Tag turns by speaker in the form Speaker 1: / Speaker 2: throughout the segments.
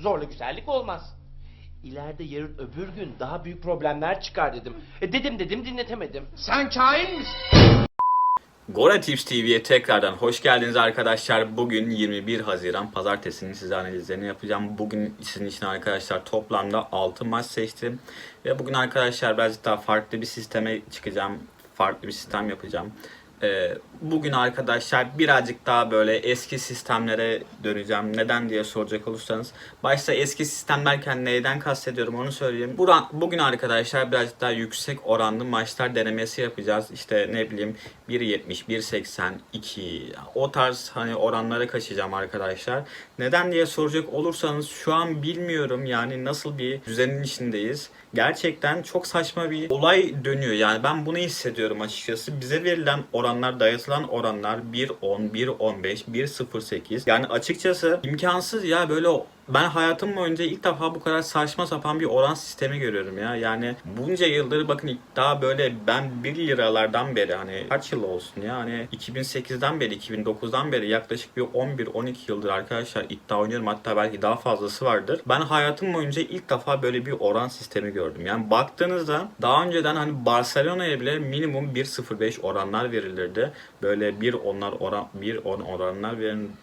Speaker 1: Zorla güzellik olmaz. İleride yarın öbür gün daha büyük problemler çıkar dedim. E dedim dedim dinletemedim.
Speaker 2: Sen kain misin?
Speaker 3: Gora Tips TV'ye tekrardan hoş geldiniz arkadaşlar. Bugün 21 Haziran Pazartesi'nin size analizlerini yapacağım. Bugün sizin için arkadaşlar toplamda 6 maç seçtim. Ve bugün arkadaşlar birazcık daha farklı bir sisteme çıkacağım. Farklı bir sistem yapacağım. Ee, bugün arkadaşlar birazcık daha böyle eski sistemlere döneceğim. Neden diye soracak olursanız. Başta eski sistem derken neyden kastediyorum onu söyleyeyim. Buran, bugün arkadaşlar birazcık daha yüksek oranlı maçlar denemesi yapacağız. İşte ne bileyim 1.70, 1.80, 2 o tarz hani oranlara kaçacağım arkadaşlar. Neden diye soracak olursanız şu an bilmiyorum yani nasıl bir düzenin içindeyiz. Gerçekten çok saçma bir olay dönüyor. Yani ben bunu hissediyorum açıkçası. Bize verilen oranlar, dayatılan oranlar 1.10, 1.15, 1.08. Yani açıkçası imkansız ya böyle ben hayatım boyunca ilk defa bu kadar saçma sapan bir oran sistemi görüyorum ya. Yani bunca yıldır bakın daha böyle ben 1 liralardan beri hani kaç yıl olsun ya hani 2008'den beri 2009'dan beri yaklaşık bir 11-12 yıldır arkadaşlar iddia oynuyorum. Hatta belki daha fazlası vardır. Ben hayatım boyunca ilk defa böyle bir oran sistemi gördüm. Yani baktığınızda daha önceden hani Barcelona'ya bile minimum 1.05 oranlar verilirdi. Böyle 1 onlar oran 1 10 oranlar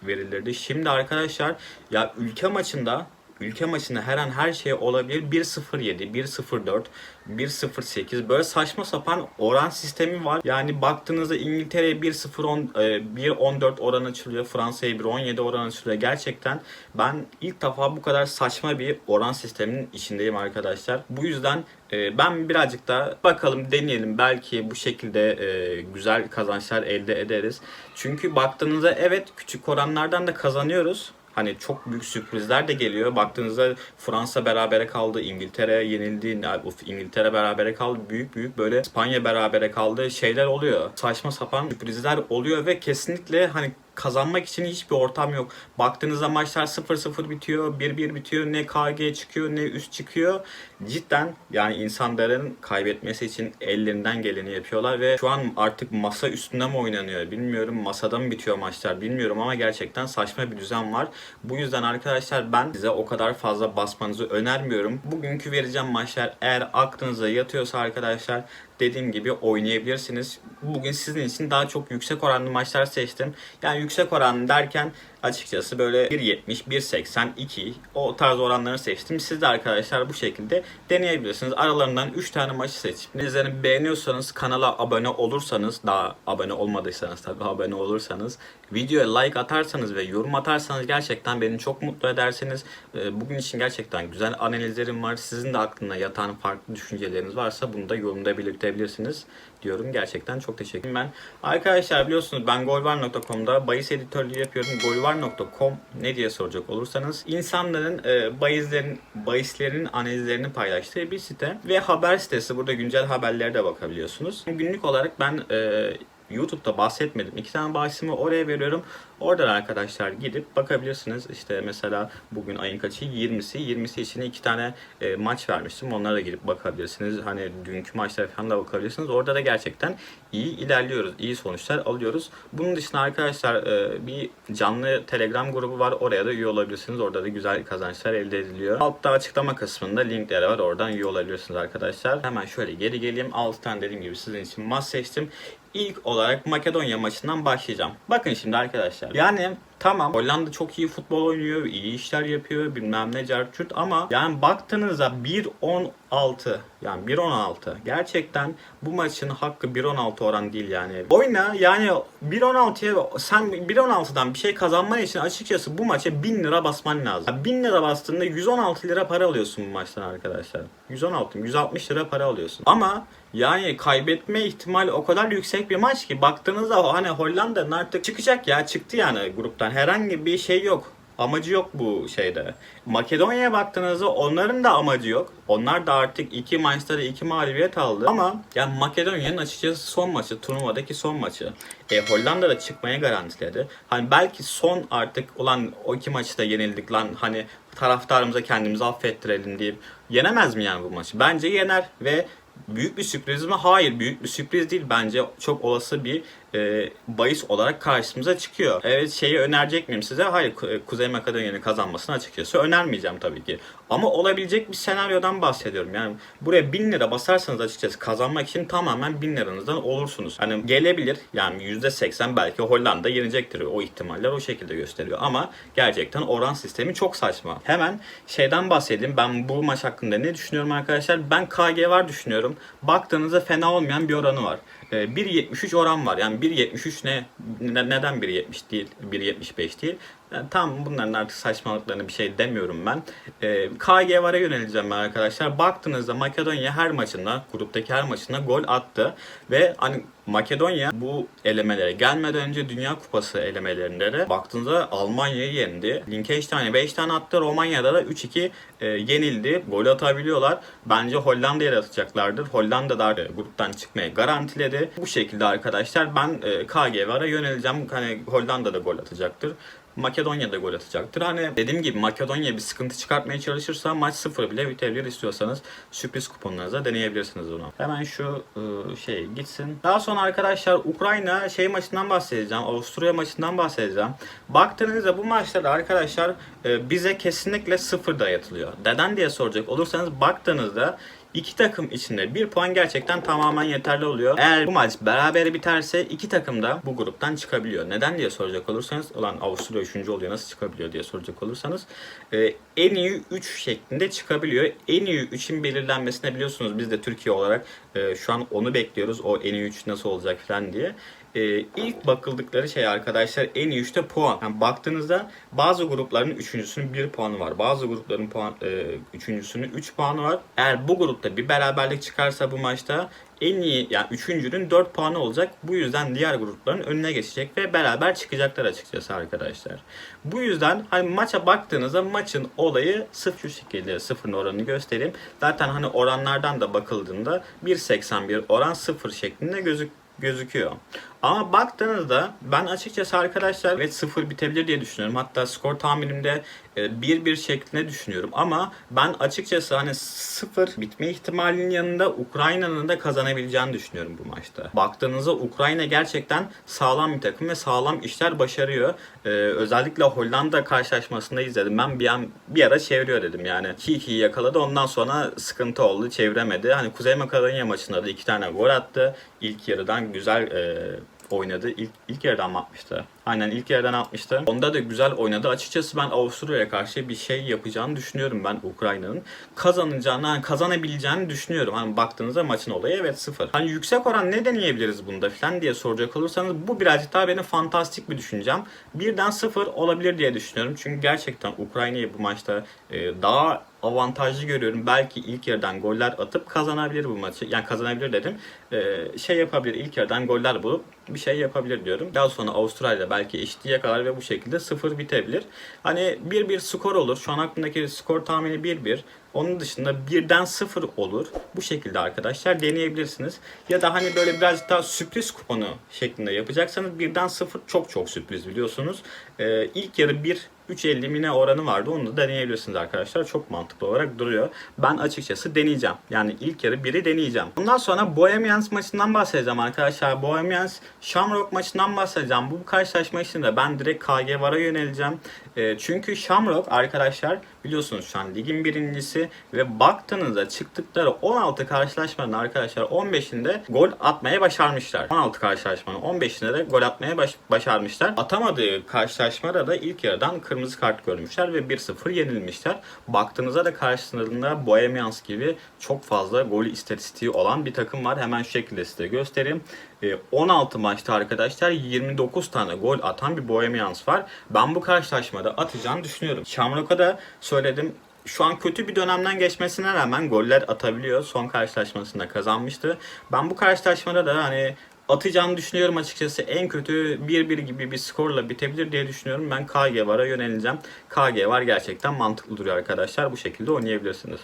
Speaker 3: verilirdi. Şimdi arkadaşlar ya ülke maçında ülke maçında her an her şey olabilir. 1.07, 1.04, 1.08 böyle saçma sapan oran sistemi var. Yani baktığınızda İngiltere'ye 1.010 e, 1.14 oran açılıyor. Fransa'ya 1.17 oran açılıyor. Gerçekten ben ilk defa bu kadar saçma bir oran sisteminin içindeyim arkadaşlar. Bu yüzden e, ben birazcık da bakalım deneyelim. Belki bu şekilde e, güzel kazançlar elde ederiz. Çünkü baktığınızda evet küçük oranlardan da kazanıyoruz. Hani çok büyük sürprizler de geliyor. Baktığınızda Fransa berabere kaldı, İngiltere yenildi, İngiltere berabere kaldı. Büyük büyük böyle İspanya berabere kaldı. Şeyler oluyor. Saçma sapan sürprizler oluyor ve kesinlikle hani kazanmak için hiçbir ortam yok. Baktığınızda maçlar 0-0 bitiyor, 1-1 bitiyor, ne KG çıkıyor ne üst çıkıyor. Cidden yani insanların kaybetmesi için ellerinden geleni yapıyorlar ve şu an artık masa üstünde mi oynanıyor bilmiyorum. Masada mı bitiyor maçlar bilmiyorum ama gerçekten saçma bir düzen var. Bu yüzden arkadaşlar ben size o kadar fazla basmanızı önermiyorum. Bugünkü vereceğim maçlar eğer aklınıza yatıyorsa arkadaşlar dediğim gibi oynayabilirsiniz. Bugün sizin için daha çok yüksek oranlı maçlar seçtim. Yani yüksek oranlı derken açıkçası böyle 1.70, 1.80, 2 o tarz oranları seçtim. Siz de arkadaşlar bu şekilde deneyebilirsiniz. Aralarından 3 tane maçı seçip izlerini beğeniyorsanız kanala abone olursanız daha abone olmadıysanız tabii abone olursanız videoya like atarsanız ve yorum atarsanız gerçekten beni çok mutlu edersiniz. Ee, Bugün için gerçekten güzel analizlerim var. Sizin de aklına yatan farklı düşünceleriniz varsa bunu da yorumda belirtebilirsiniz diyorum. Gerçekten çok teşekkür ederim ben. Arkadaşlar biliyorsunuz ben golvar.com'da bahis editörlüğü yapıyorum. Golvar.com ne diye soracak olursanız insanların e, bahislerin bahislerin analizlerini paylaştığı bir site ve haber sitesi. Burada güncel haberlere de bakabiliyorsunuz. Günlük olarak ben e, YouTube'da bahsetmedim. İki tane bahisimi oraya veriyorum. Oradan arkadaşlar gidip bakabilirsiniz. İşte mesela bugün ayın kaçı? 20'si. 20'si için iki tane e, maç vermiştim. Onlara da girip bakabilirsiniz. Hani dünkü maçlara falan da bakabilirsiniz. Orada da gerçekten iyi ilerliyoruz. iyi sonuçlar alıyoruz. Bunun dışında arkadaşlar e, bir canlı Telegram grubu var. Oraya da üye olabilirsiniz. Orada da güzel kazançlar elde ediliyor. Altta açıklama kısmında linkleri var. Oradan üye olabilirsiniz arkadaşlar. Hemen şöyle geri geleyim. 6 tane dediğim gibi sizin için maç seçtim. İlk olarak Makedonya maçından başlayacağım. Bakın şimdi arkadaşlar. Yani tamam Hollanda çok iyi futbol oynuyor, iyi işler yapıyor, bilmem ne carçurt ama yani baktığınızda 1.16 yani 1.16 gerçekten bu maçın hakkı 1.16 oran değil yani. Oyna yani 1.16'ya sen 1.16'dan bir şey kazanman için açıkçası bu maça 1000 lira basman lazım. Yani 1000 lira bastığında 116 lira para alıyorsun bu maçtan arkadaşlar. 116 160 lira para alıyorsun. Ama yani kaybetme ihtimali o kadar yüksek bir maç ki baktığınızda hani Hollanda'nın artık çıkacak ya çıktı yani gruptan herhangi bir şey yok. Amacı yok bu şeyde. Makedonya'ya baktığınızda onların da amacı yok. Onlar da artık iki maçta da iki mağlubiyet aldı. Ama yani Makedonya'nın açıkçası son maçı, turnuvadaki son maçı. E, Hollanda da çıkmaya garantiledi. Hani belki son artık olan o iki maçı da yenildik lan hani taraftarımıza kendimizi affettirelim deyip yenemez mi yani bu maçı? Bence yener ve Büyük bir sürpriz mi? Hayır büyük bir sürpriz değil. Bence çok olası bir e, bahis olarak karşımıza çıkıyor. Evet şeyi önerecek miyim size? Hayır Ku- Kuzey Makedonya'nın kazanmasını açıkçası önermeyeceğim tabii ki. Ama olabilecek bir senaryodan bahsediyorum. Yani buraya 1000 lira basarsanız açıkçası kazanmak için tamamen 1000 liranızdan olursunuz. Hani gelebilir yani %80 belki Hollanda yenecektir. O ihtimaller o şekilde gösteriyor. Ama gerçekten oran sistemi çok saçma. Hemen şeyden bahsedeyim. Ben bu maç hakkında ne düşünüyorum arkadaşlar? Ben KG var düşünüyorum. Baktığınızda fena olmayan bir oranı var. Ee, 1.73 oran var. Yani 1.73 ne, ne- neden 1.70 değil, 1.75 değil? Yani tam bunların artık saçmalıklarını bir şey demiyorum ben. Ee, KG VAR'a yöneleceğim ben arkadaşlar. Baktığınızda Makedonya her maçında, gruptaki her maçında gol attı. Ve hani Makedonya bu elemelere gelmeden önce Dünya Kupası elemelerinde de baktığınızda Almanya'yı yendi. Liechtenstein'e 5 tane attı. Romanya'da da 3-2 e, yenildi. Gol atabiliyorlar. Bence Hollanda'ya da atacaklardır. Hollanda da e, gruptan çıkmayı garantiledi. Bu şekilde arkadaşlar ben e, KG VAR'a yöneleceğim. Hani Hollanda da gol atacaktır. Makedonya da gol atacaktır. Hani dediğim gibi Makedonya bir sıkıntı çıkartmaya çalışırsa maç sıfır bile bitebilir istiyorsanız sürpriz kuponlarınıza deneyebilirsiniz bunu. Hemen şu e, şey gitsin. Daha sonra arkadaşlar Ukrayna şey maçından bahsedeceğim. Avusturya maçından bahsedeceğim. Baktığınızda bu maçlarda arkadaşlar e, bize kesinlikle sıfır dayatılıyor. Neden diye soracak olursanız baktığınızda İki takım içinde bir puan gerçekten tamamen yeterli oluyor. Eğer bu maç beraber biterse iki takım da bu gruptan çıkabiliyor. Neden diye soracak olursanız, ulan Avusturya 3. oluyor nasıl çıkabiliyor diye soracak olursanız e, en iyi 3 şeklinde çıkabiliyor. En iyi 3'ün belirlenmesine biliyorsunuz biz de Türkiye olarak e, şu an onu bekliyoruz. O en iyi 3 nasıl olacak falan diye. E, ilk bakıldıkları şey arkadaşlar en iyi 3'te puan. Yani baktığınızda bazı grupların üçüncüsünün 1 puanı var. Bazı grupların puan, e, üçüncüsünün 3 puanı var. Eğer bu grupta bir beraberlik çıkarsa bu maçta en iyi yani üçüncünün 4 puanı olacak. Bu yüzden diğer grupların önüne geçecek ve beraber çıkacaklar açıkçası arkadaşlar. Bu yüzden hani maça baktığınızda maçın olayı sıfır şu şekilde sıfırın oranını göstereyim. Zaten hani oranlardan da bakıldığında 1.81 oran sıfır şeklinde gözük gözüküyor. Ama baktığınızda ben açıkçası arkadaşlar evet sıfır bitebilir diye düşünüyorum. Hatta skor tahminimde 1-1 şeklinde düşünüyorum. Ama ben açıkçası hani sıfır bitme ihtimalinin yanında Ukrayna'nın da kazanabileceğini düşünüyorum bu maçta. Baktığınızda Ukrayna gerçekten sağlam bir takım ve sağlam işler başarıyor. Ee, özellikle Hollanda karşılaşmasında izledim. Ben bir an bir ara çeviriyor dedim yani. 2-2'yi yakaladı ondan sonra sıkıntı oldu çeviremedi. Hani Kuzey Makedonya maçında da iki tane gol attı. İlk yarıdan güzel e, oynadı. İlk, ilk yarıdan mı atmıştı? Aynen ilk yarıdan atmıştı. Onda da güzel oynadı. Açıkçası ben Avusturya'ya karşı bir şey yapacağını düşünüyorum ben Ukrayna'nın. Kazanacağını, hani kazanabileceğini düşünüyorum. Hani baktığınızda maçın olayı evet sıfır. Hani yüksek oran ne deneyebiliriz bunda falan diye soracak olursanız bu birazcık daha benim fantastik bir düşüncem. Birden sıfır olabilir diye düşünüyorum. Çünkü gerçekten Ukrayna'yı bu maçta e, daha avantajlı görüyorum. Belki ilk yarıdan goller atıp kazanabilir bu maçı. Yani kazanabilir dedim. Ee, şey yapabilir. ilk yarıdan goller bulup bir şey yapabilir diyorum. Daha sonra Avustralya belki eşitliğe kadar ve bu şekilde sıfır bitebilir. Hani 1-1 skor olur. Şu an aklımdaki skor tahmini 1-1. Onun dışında birden sıfır olur. Bu şekilde arkadaşlar deneyebilirsiniz. Ya da hani böyle birazcık daha sürpriz kuponu şeklinde yapacaksanız birden sıfır çok çok sürpriz biliyorsunuz. Ee, ilk yarı 1 3.50 mine oranı vardı. Onu da deneyebilirsiniz arkadaşlar. Çok mantıklı olarak duruyor. Ben açıkçası deneyeceğim. Yani ilk yarı biri deneyeceğim. Ondan sonra Bohemians maçından bahsedeceğim arkadaşlar. Bohemians Shamrock maçından bahsedeceğim. Bu karşılaşma için de ben direkt KG VAR'a yöneleceğim. E, çünkü Shamrock arkadaşlar biliyorsunuz şu an ligin birincisi ve baktığınızda çıktıkları 16 karşılaşmanın arkadaşlar 15'inde gol atmaya başarmışlar. 16 karşılaşmanın 15'inde de gol atmaya baş- başarmışlar. Atamadığı karşılaşmada da ilk yarıdan kırmızı kart görmüşler ve 1-0 yenilmişler. Baktığınızda da karşısında Bohemians gibi çok fazla gol istatistiği olan bir takım var. Hemen şu şekilde size göstereyim. E, 16 maçta arkadaşlar 29 tane gol atan bir Bohemians var. Ben bu karşılaşmada atacağını düşünüyorum. Shamrock'a da söyledim şu an kötü bir dönemden geçmesine rağmen goller atabiliyor. Son karşılaşmasında kazanmıştı. Ben bu karşılaşmada da hani atacağını düşünüyorum açıkçası. En kötü 1-1 gibi bir skorla bitebilir diye düşünüyorum. Ben KG VAR'a yöneleceğim. KG VAR gerçekten mantıklı duruyor arkadaşlar. Bu şekilde oynayabilirsiniz.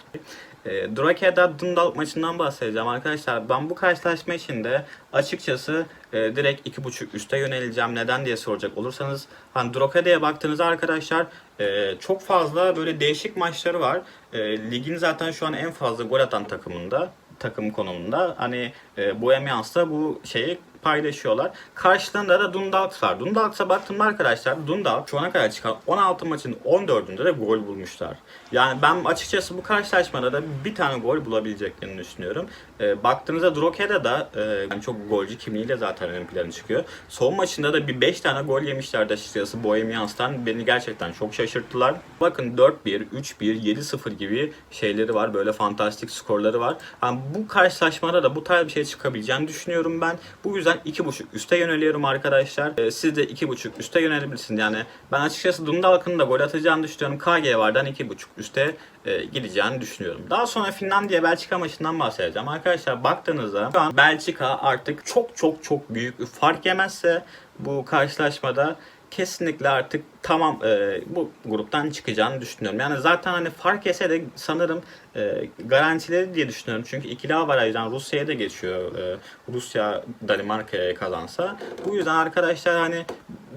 Speaker 3: E, Drogheda Dundalk maçından bahsedeceğim arkadaşlar. Ben bu karşılaşma için de açıkçası e, direkt 2.5 üste yöneleceğim. Neden diye soracak olursanız hani Drogheda'ya baktığınızda arkadaşlar e, çok fazla böyle değişik maçları var. E, ligin zaten şu an en fazla gol atan takımında takım konumunda. Hani e, Bohemians da bu şeyi paylaşıyorlar. Karşılığında da Dundalk var. Dundalk'a baktım arkadaşlar. Dundalk şu ana kadar çıkan 16 maçın 14'ünde de gol bulmuşlar. Yani ben açıkçası bu karşılaşmada da bir tane gol bulabileceklerini düşünüyorum. E, baktığınızda Droghead'a da e, çok golcü kimliğiyle zaten ön plana çıkıyor. Son maçında da bir 5 tane gol yemişlerdi açıkçası Bohemians'tan. Beni gerçekten çok şaşırttılar. Bakın 4-1, 3-1, 7-0 gibi şeyleri var. Böyle fantastik skorları var. Yani bu karşılaşmada da bu tarz bir şey çıkabileceğini düşünüyorum ben. Bu yüzden 2.5 üste yöneliyorum arkadaşlar. E, siz de 2.5 üste yönelebilirsiniz. Yani ben açıkçası Dundalk'ın da gol atacağını düşünüyorum. KG vardan 2.5 üste e, gideceğini düşünüyorum. Daha sonra Finlandiya Belçika maçından bahsedeceğim. Arkadaşlar baktığınızda şu an Belçika artık çok çok çok büyük fark yemezse bu karşılaşmada kesinlikle artık tamam e, bu gruptan çıkacağını düşünüyorum. Yani zaten hani fark ese de sanırım e, garantileri diye düşünüyorum. Çünkü ikili avarajdan Rusya'ya da geçiyor. E, Rusya Danimarka'ya kazansa. Bu yüzden arkadaşlar hani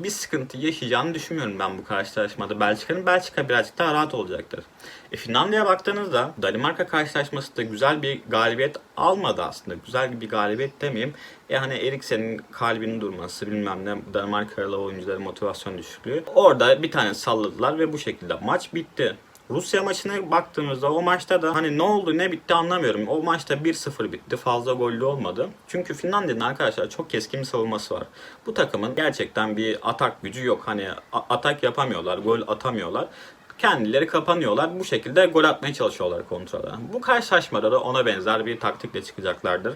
Speaker 3: bir sıkıntı yaşayacağını düşünmüyorum ben bu karşılaşmada. Belçika'nın Belçika birazcık daha rahat olacaktır. E, Finlandiya'ya baktığınızda Danimarka karşılaşması da güzel bir galibiyet almadı aslında. Güzel bir galibiyet demeyeyim. E hani Eriksen'in kalbinin durması bilmem ne Danimarkalı oyuncuların motivasyon düşüklüğü. Orada bir tane salladılar ve bu şekilde maç bitti. Rusya maçına baktığımızda o maçta da hani ne oldu ne bitti anlamıyorum. O maçta 1-0 bitti. Fazla gollü olmadı. Çünkü Finlandiya'nın arkadaşlar çok keskin bir savunması var. Bu takımın gerçekten bir atak gücü yok. Hani atak yapamıyorlar, gol atamıyorlar. Kendileri kapanıyorlar. Bu şekilde gol atmaya çalışıyorlar kontrada. Bu karşılaşmada da ona benzer bir taktikle çıkacaklardır.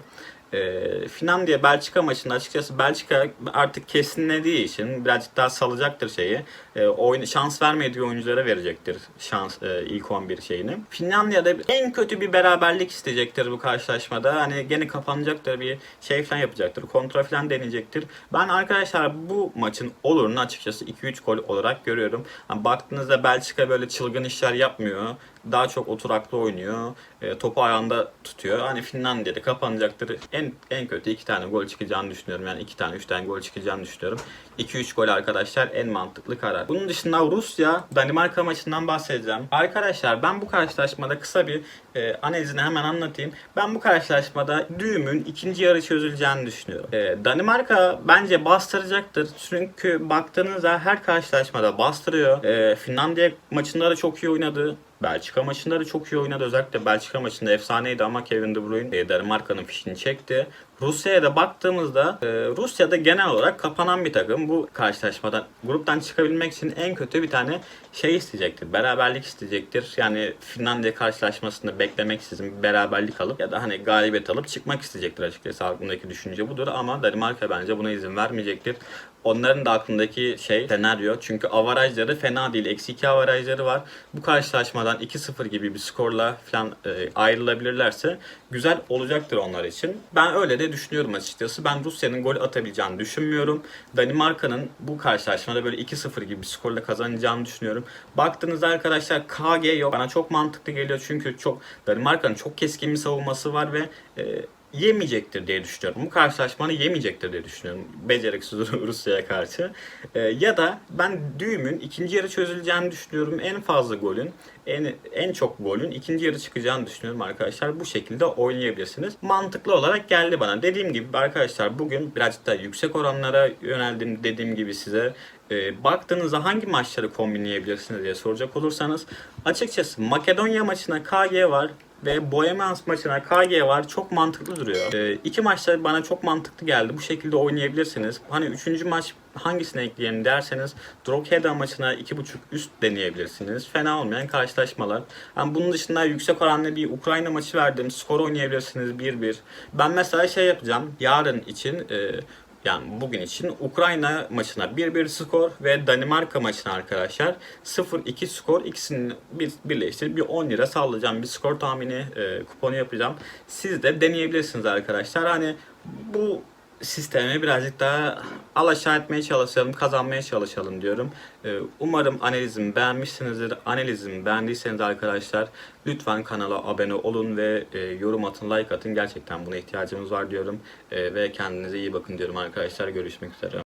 Speaker 3: Ee, Finlandiya Belçika maçında açıkçası Belçika artık kesinlediği için birazcık daha salacaktır şeyi. Ee, oyun şans vermediği oyunculara verecektir şans e, ilk 11 şeyini. Finlandiya'da en kötü bir beraberlik isteyecektir bu karşılaşmada. Hani gene kapanacaktır bir şey falan yapacaktır. Kontra falan deneyecektir. Ben arkadaşlar bu maçın olurunu açıkçası 2-3 gol olarak görüyorum. Hani baktığınızda Belçika böyle çılgın işler yapmıyor. Daha çok oturaklı oynuyor. E, topu ayağında tutuyor. Hani Finlandiya'da kapanacaktır. En en kötü iki tane gol çıkacağını düşünüyorum. Yani iki tane, üç tane gol çıkacağını düşünüyorum. 2-3 gol arkadaşlar en mantıklı karar. Bunun dışında Rusya Danimarka maçından bahsedeceğim. Arkadaşlar ben bu karşılaşmada kısa bir e, analizini hemen anlatayım. Ben bu karşılaşmada düğümün ikinci yarı çözüleceğini düşünüyorum. E, Danimarka bence bastıracaktır. Çünkü baktığınızda her karşılaşmada bastırıyor. E, Finlandiya maçında da çok iyi oynadı. Belçika maçında da çok iyi oynadı. Özellikle Belçika maçında efsaneydi ama Kevin De Bruyne e, Danimarka'nın fişini çekti. Rusya'ya da baktığımızda e, Rusya'da genel olarak kapanan bir takım. Bu karşılaşmadan gruptan çıkabilmek için en kötü bir tane şey isteyecektir. Beraberlik isteyecektir. Yani Finlandiya karşılaşmasında beklemeksizin bir beraberlik alıp ya da hani galibiyet alıp çıkmak isteyecektir açıkçası. Aklımdaki düşünce budur ama Danimarka bence buna izin vermeyecektir. Onların da aklındaki şey senaryo. Çünkü avarajları fena değil. Eksi 2 avarajları var. Bu karşılaşmadan 2-0 gibi bir skorla falan e, ayrılabilirlerse güzel olacaktır onlar için. Ben öyle de düşünüyorum açıkçası. Ben Rusya'nın gol atabileceğini düşünmüyorum. Danimarka'nın bu karşılaşmada böyle 2-0 gibi bir skorla kazanacağını düşünüyorum. Baktığınızda arkadaşlar KG yok. Bana çok mantıklı geliyor çünkü çok Danimarka'nın çok keskin bir savunması var ve e, yemeyecektir diye düşünüyorum. Bu karşılaşmanı yemeyecektir diye düşünüyorum. Beceriksiz Rusya'ya karşı. Ee, ya da ben düğümün ikinci yarı çözüleceğini düşünüyorum. En fazla golün, en, en çok golün ikinci yarı çıkacağını düşünüyorum arkadaşlar. Bu şekilde oynayabilirsiniz. Mantıklı olarak geldi bana. Dediğim gibi arkadaşlar bugün birazcık daha yüksek oranlara yöneldim dediğim gibi size. Ee, baktığınızda hangi maçları kombinleyebilirsiniz diye soracak olursanız açıkçası Makedonya maçına KG var ve Bohemians maçına KG var. Çok mantıklı duruyor. Ee, iki maçta bana çok mantıklı geldi. Bu şekilde oynayabilirsiniz. Hani üçüncü maç hangisine ekleyelim derseniz Drogheda maçına 2.5 üst deneyebilirsiniz. Fena olmayan karşılaşmalar. Yani bunun dışında yüksek oranlı bir Ukrayna maçı verdim. Skor oynayabilirsiniz 1-1. Ben mesela şey yapacağım. Yarın için e, yani bugün için Ukrayna maçına 1-1 skor ve Danimarka maçına arkadaşlar 0-2 skor ikisini bir, birleştirip bir 10 lira sallayacağım bir skor tahmini e, kuponu yapacağım. Siz de deneyebilirsiniz arkadaşlar. Hani bu sistemi birazcık daha alaşağı etmeye çalışalım, kazanmaya çalışalım diyorum. Ee, Umarım analizimi beğenmişsinizdir. Analizimi beğendiyseniz arkadaşlar lütfen kanala abone olun ve e, yorum atın, like atın. Gerçekten buna ihtiyacımız var diyorum. E, ve kendinize iyi bakın diyorum arkadaşlar. Görüşmek üzere.